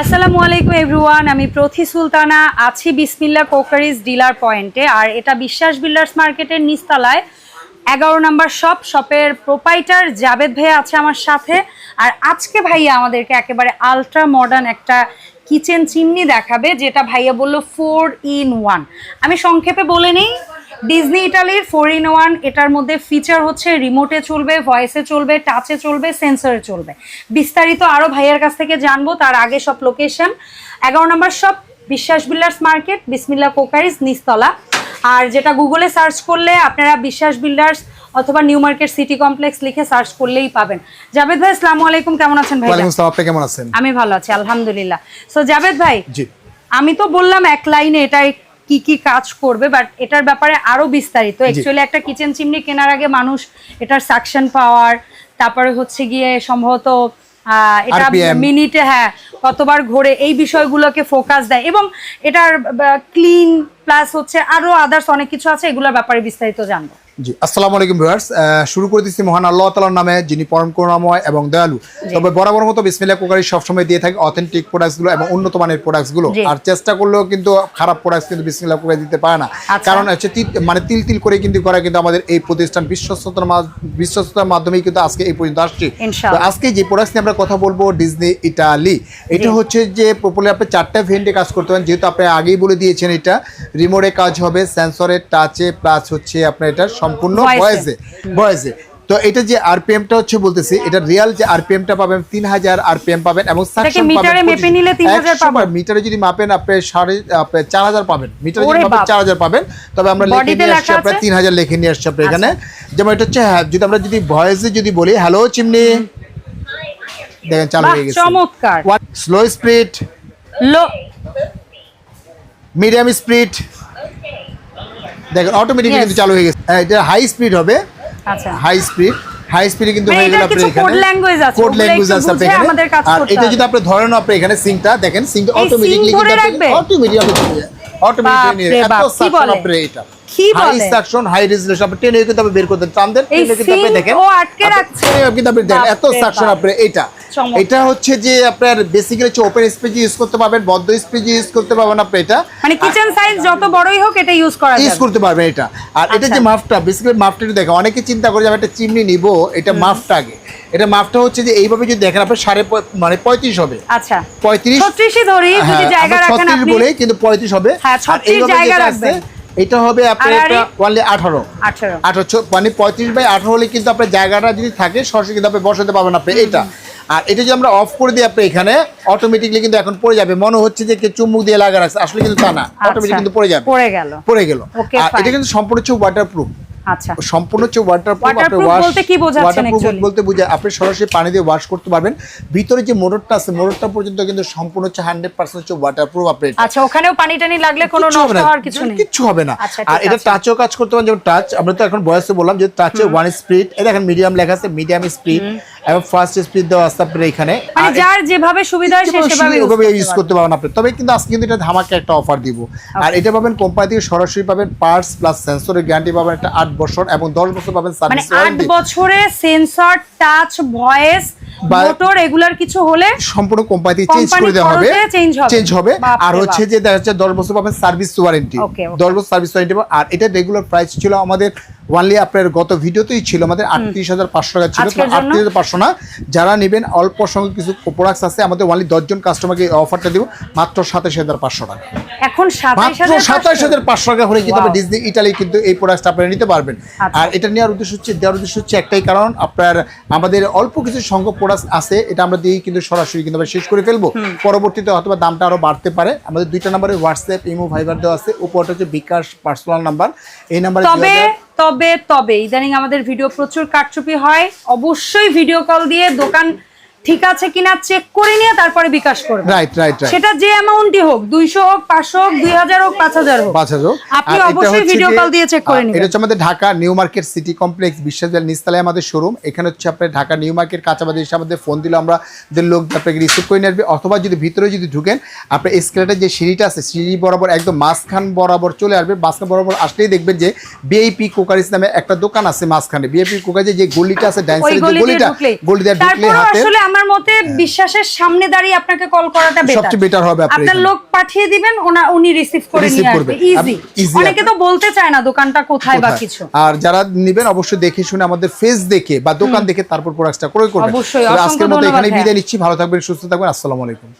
আসসালামু আলাইকুম এভরিওয়ান, আমি প্রথি সুলতানা, আছি বিসমিল্লা কোকারিজ ডিলার পয়েন্টে। আর এটা বিশ্বাস বিল্ডার্স মার্কেটের নিচতলায়। এগারো নাম্বার শপ, শপের প্রোপাইটার জাবেদ ভাইয়া আছে আমার সাথে। আর আজকে ভাইয়া আমাদেরকে একেবারে আলট্রা মডার্ন একটা কিচেন চিমনি দেখাবে, যেটা ভাইয়া বলল ফোর ইন ওয়ান আমি সংক্ষেপে বলে নেই ডিজনি ইটালির ফোর ইন ওয়ান এটার মধ্যে ফিচার হচ্ছে রিমোটে চলবে ভয়েসে চলবে টাচে চলবে সেন্সরে চলবে। বিস্তারিত আরও ভাইয়ের কাছ থেকে জানব তার আগে সব লোকেশন এগারো নম্বর সব বিশ্বাস বিল্ডার্স মার্কেট বিসমিল্লা কোকারিস নিস্তলা আর যেটা গুগলে সার্চ করলে আপনারা বিশ্বাস বিল্ডার্স অথবা নিউ মার্কেট সিটি কমপ্লেক্স লিখে সার্চ করলেই পাবেন। জাভেদ ভাই আসসালামু আলাইকুম কেমন আছেন ভাই আপনি কেমন আছেন? আমি ভালো আছি আলহামদুলিল্লাহ। সো জাভেদ ভাই জি। আমি তো বললাম এক লাইনে এটাই কি কি কাজ করবে বাট এটার ব্যাপারে আরও বিস্তারিত। অ্যাকচুয়ালি একটা কিচেন চিমনি কেনার আগে মানুষ এটার সাকশন পাওয়ার তারপরে হচ্ছে গিয়ে সম্ভবত আহ, এটা মিনিটে হ্যাঁ কতবার ঘোরে এই বিষয়গুলোকে ফোকাস দেয় এবং এটার ক্লিন প্লাস হচ্ছে আরও আদার্স অনেক কিছু আছে এগুলোর ব্যাপারে বিস্তারিত জানব। জি আসসালামু আলাইকুম ভিউয়ার্স। শুরু করে দিচ্ছি মহান আল্লাহ তাআলার নামে যিনি পরম করুণাময় এবং দয়ালু। তবে বরাবর মতো বিসমিল্লাহ কুকারি সবসময় দিয়ে থাকে অথেন্টিক প্রোডাক্টসগুলো এবং উন্নত মানের প্রোডাক্টসগুলো। আর চেষ্টা করলেও কিন্তু খারাপ প্রোডাক্টস কিন্তু বিসমিল্লাহ কুকারি দিতে পারে না। আচ্ছা। কারণ হচ্ছে মানে তিল তিল করে কিন্তু করা কিন্তু আমাদের এই প্রতিষ্ঠান বিশ্বস্ততার বিশ্বস্ততার মাধ্যমেই কিন্তু আজকে এই পর্যন্ত আসছে। তো আজকে যে প্রোডাক্টস নিয়ে আমরা কথা বলব ডিজনি ইটালি এটা হচ্ছে যে প্রপারলি আপনি চারটা ভেন্টে কাজ করতে পারেন। যেহেতু আপনি আগেই বলে দিয়েছেন এটা রিমোটে কাজ হবে সেন্সরের টাচে প্লাস হচ্ছে আপনার এটা সম্পূর্ণ। ভয়েসে। ভয়েসে তো এটা যে আরপিএমটা হচ্ছে বলতেছি এটা রিয়াল যে আরপিএমটা পাবেন তিন হাজার আরপিএম পাবেন এবং সাকশন মিটারে পাবেন মেপে নিলে 3000 পাবেন? মিটারে যদি মাপেন আপনি সাড়ে আপনি চার হাজার পাবেন। মিটারে যদি মাপেন বাপ। চার হাজার পাবেন। তবে আমরা লিখে নিয়ে আসছি আপনার আছে? তিন হাজার লিখে নিয়ে আসছি আপনার এখানে। যেমন এটা হচ্ছে হ্যাঁ যদি আমরা যদি ভয়েসে যদি বলি হ্যালো চিমনি। দেখেন চালু হয়ে গেছে। চমৎকার। Slow speed low medium speed দেখেন অটোমেটিক কিন্তু চালু হয়ে গেছে। হ্যাঁ, এটা হাই স্পিড হবে। আচ্ছা। হাই স্পিড হাই স্পিডে কিন্তু মানে হয়ে গেল আপনি আপনার এখানে কোড ল্যাঙ্গুয়েজ আছে, কোড ল্যাঙ্গুয়েজ আছে এখানে। আর এটা। যদি আপনি ধরেন আপনি এখানে সিঙ্কটা দেখেন সিং অটোমেটিক অটোমেটিকলি কিন্তু অটোমেটিক অটোমেটিক অটোমেটিক অটোমেটিকলি এত বলে? আপনি এটা কি হাই? সাকশন হাই রেজুলেশন আপনি টেনে কিন্তু আপনি বের করতে টান দেন টেনে কিন্তু আপনি দেখেন। ও আটকে রাখছে? কিন্তু আপনি দেখেন এত সাকশন আপনি এটা এটা হচ্ছে যে আপনার বেসিক্যালি হচ্ছে ওপেন স্পেজ ইউজ করতে পারবেন বদ্ধ স্পেজ ইউজ করতে পারবেন আপনি এটা। মানে কিচেন সাইজ যত বড়ই হোক এটা ইউজ করা ইউজ করতে পারবেন এটা। আর এটা। যে মাফটা বেসিক্যালি মাফটা একটু দেখেন অনেকে চিন্তা করে যে আমি একটা চিমনি নিব এটা মাফটা আগে। এটা মাফটা হচ্ছে যে এইভাবে যদি দেখেন আপনার সাড়ে মানে পঁয়ত্রিশ হবে। আচ্ছা। পঁয়ত্রিশ ধরি যদি হ্যাঁ, জায়গা রাখেন আপনি বলে কিন্তু পঁয়ত্রিশ হবে। হ্যাঁ, আর এইভাবে জায়গা যেটা আছে। এটা হবে আপনার আঠারো। আঠারো। মানে পঁয়ত্রিশ বাই আঠারো হলে কিন্তু আপনার জায়গাটা যদি থাকে সরাসরি কিন্তু আপনি বসাতে পাবেন আপনি। এটা। আর এটা যদি আমরা অফ করে দিই আপনি এখানে অটোমেটিকলি কিন্তু এখন পড়ে যাবে। মনে হচ্ছে যে কে চুম্বুক দিয়ে লাগা রাখছে আসলে কিন্তু তা না। অটোমেটিক আচ্ছা, কিন্তু পড়ে যাবে। পড়ে গেল। পড়ে গেল। আর এটা কিন্তু সম্পূর্ণ হচ্ছে ওয়াটারপ্রুফ আচ্ছা। সম্পূর্ণ হচ্ছে ওয়াটারপ্রুফ Waterproof বলতে কি বোঝাচ্ছেন actually? বলতে বুঝে আপনি সরাসরি পানি দিয়ে ওয়াশ করতে পারবেন। ভিতরে যে মোটরটা আছে মোটরটা পর্যন্ত কিন্তু সম্পূর্ণ হচ্ছে হান্ড্রেড পার্সেন্ট হচ্ছে ওয়াটারপ্রুফ আপনি আচ্ছা ওখানেও পানি টানি লাগলে কোনো নষ্ট হওয়ার কিছু নেই? কিচ্ছু হবে না। আচ্ছা, আর এটা। টাচও কাজ করতে পারেন যেমন টাচ আমরা তো এখন বয়সে বললাম যে টাচে ওয়ান স্পিড এই দেখেন মিডিয়াম লেখা আছে মিডিয়াম স্পিড এবং ফার্স্ট স্পিড দেওয়া আছে আপনার এখানে। মানে যার যেভাবে সুবিধা হয় সেভাবে ওভাবে ইউজ করতে পারবেন আপনি। তবে কিন্তু আজকে কিন্তু এটা ধামাকা একটা অফার দিব। আর এটা পাবেন কোম্পানি থেকে সরাসরি পাবেন পার্টস প্লাস সেন্সরের গ্যারান্টি পাবেন একটা আট বছর এবং দশ বছর পাবেন মানে সার্ভিস আট ওয়ারেন্টি বছরে সেন্সর টাচ ভয়েস মোটর এগুলার কিছু হলে সম্পূর্ণ কোম্পানি চেঞ্জ করে দেওয়া হবে। চেঞ্জ হবে। আর হচ্ছে যে দেখা যাচ্ছে দশ বছর পাবেন সার্ভিস ওয়ারেন্টি Okay, okay. দশ বছর সার্ভিস ওয়ারেন্টি আর এটা রেগুলার প্রাইস ছিল আমাদের ওয়ানলি আপনার গত ভিডিওতেই ছিল আমাদের আটত্রিশ হাজার পাঁচশো টাকা ছিল। আটত্রিশ হাজার পাঁচশো না। যারা নেবেন অল্প সঙ্গে কিছু প্রোডাক্টস আছে আমাদের ওয়ানলি দশজন কাস্টমারকে অফারটা দিব মাত্র সাতাশ হাজার পাঁচশো টাকা। এখন মাত্র সাতাশ হাজার পাঁচশো টাকা হলে কিন্তু. ডিজনি ইটালি কিন্তু এই প্রোডাক্টটা আপনারা নিতে পারবেন। আচ্ছা। আর এটা নেওয়ার উদ্দেশ্য হচ্ছে দেওয়ার উদ্দেশ্য হচ্ছে একটাই কারণ আপনার আমাদের অল্প কিছু সংখ্যক প্রোডাক্ট আছে এটা আমরা দিয়েই কিন্তু সরাসরি কিন্তু আমরা শেষ করে ফেলব। পরবর্তীতে অথবা দামটা আরও বাড়তে পারে। আমাদের দুইটা নাম্বারে হোয়াটসঅ্যাপ ইমো ভাইবার দেওয়া আছে। উপরটা হচ্ছে বিকাশ পার্সোনাল নাম্বার এই নাম্বারে তবে তবে ইদানিং আমাদের ভিডিও প্রচুর কারচুপি হয়। অবশ্যই ভিডিও কল দিয়ে দোকান ঠিক আছে কিনা চেক করে নিয়ে তারপরে বিকাশ করবে। রাইট রাইট সেটা যে অ্যামাউন্টই হোক দুইশো হোক পাঁচশো হোক দুই হাজার হোক পাঁচ হাজার হোক। পাঁচ হাজার আপনি অবশ্যই ভিডিও কল দিয়ে চেক করে নেবেন। এটা হচ্ছে আমাদের Dhaka new market city complex বিশ্বাসের নিস্তালায় আমাদের শোরুম এখানে হচ্ছে আপনার ঢাকা নিউ মার্কেট কাঁচাবাজার এসে আমাদের ফোন দিলে আমরা দের লোক আপনাকে রিসিভ করে নেবে অথবা যদি ভিতরে যদি ঢুকেন আপনার স্কেলেটার যে সিঁড়িটা আছে সিঁড়ি বরাবর একদম মাঝখান বরাবর চলে আসবে। মাঝখান বরাবর আসলেই দেখবেন যে বিআইপি কোকারিস নামে একটা দোকান আছে মাঝখানে। বিআইপি কোকারিজে যে গলিটা আছে ডাইন সাইডে যে গলিটা গলি দিয়ে ঢুকলে হাতে আমার মতে বিশ্বাসের সামনে দাঁড়িয়ে আপনাকে কল করাটা বেটার সবচেয়ে বেটার হবে আপনার লোক পাঠিয়ে দিবেন ওনা উনি রিসিভ করে নিয়ে আসবে। ইজি অনেকে তো বলতে চায় না দোকানটা কোথায় বা কিছু। আর যারা নেবেন অবশ্যই দেখে শুনে আমাদের ফেস দেখে বা দোকান দেখে তারপর প্রোডাক্টটা ক্রয় করবেন। অবশ্যই, আজকের মতো এখানেই বিদায় নিচ্ছি। ভালো থাকবেন সুস্থ থাকবেন। আসসালামু আলাইকুম।